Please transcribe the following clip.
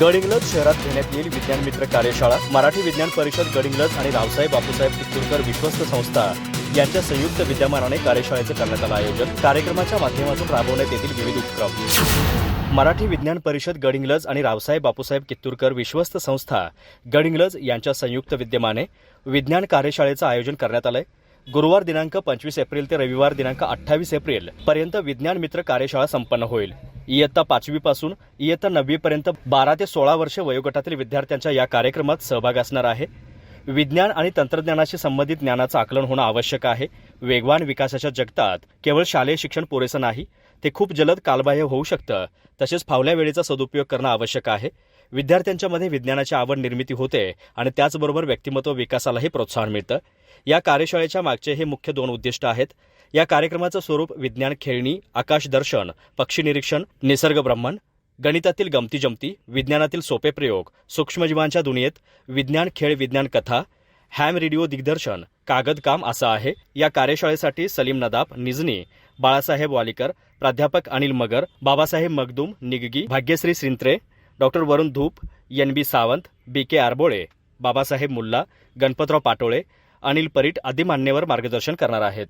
गडिंग्लज शहरात घेण्यात येईल विज्ञान मित्र कार्यशाळा मराठी विज्ञान परिषद गडिंग्लज आणि रावसाहेब बापूसाहेब कित्तूरकर विश्वस्त संस्था यांच्या संयुक्त विद्यमानाने कार्यशाळेचे करण्यात आलं आयोजन. कार्यक्रमाच्या माध्यमातून राबवण्यात येतील विविध उपक्रम. मराठी विज्ञान परिषद गडिंग्लज आणि रावसाहेब बापूसाहेब कित्तूरकर विश्वस्त संस्था गडिंग्लज यांच्या संयुक्त विद्यमाने विज्ञान कार्यशाळेचं आयोजन करण्यात आलंय. गुरुवार दिनांक पंचवीस एप्रिल ते रविवार दिनांक अठ्ठावीस एप्रिल पर्यंत विज्ञान मित्र कार्यशाळा संपन्न होईल. इयत्ता पाचवीपासून इयत्ता नववीपर्यंत बारा ते सोळा वर्ष वयोगटातील विद्यार्थ्यांच्या या कार्यक्रमात सहभाग असणार आहे. विज्ञान आणि तंत्रज्ञानाशी संबंधित ज्ञानाचं आकलन होणं आवश्यक आहे. वेगवान विकासाच्या जगतात केवळ शालेय शिक्षण पुरेसं नाही ते खूप जलद कालबाह्य होऊ शकतं. तसेच फावल्या वेळेचा सदुपयोग करणं आवश्यक आहे. विद्यार्थ्यांच्यामध्ये विज्ञानाची आवड निर्मिती होते आणि त्याचबरोबर व्यक्तिमत्व विकासालाही प्रोत्साहन मिळतं. या कार्यशाळेच्या मागचे हे मुख्य दोन उद्दिष्ट आहेत. या कार्यक्रमाचं स्वरूप विज्ञान खेळणी आकाश दर्शन पक्षी निरीक्षण निसर्ग ब्रह्मण गणितातील गमती जमती विज्ञानातील सोपे प्रयोग सूक्ष्मजीवांच्या दुनियेत विज्ञान खेळ विज्ञान कथा हॅम रेडिओ दिग्दर्शन कागद काम असं आहे. या कार्यशाळेसाठी सलीम नदाब निजनी बाळासाहेब वालीकर प्राध्यापक Anil Magar Babasaheb Magdum Niggi Bhagyashree Sintre doctor Varun Dhoop N B Sawant B K Arbole Babasaheb Mulla Ganpatrao Patole Anil Parit आदी मान्यवर मार्गदर्शन करणार आहेत.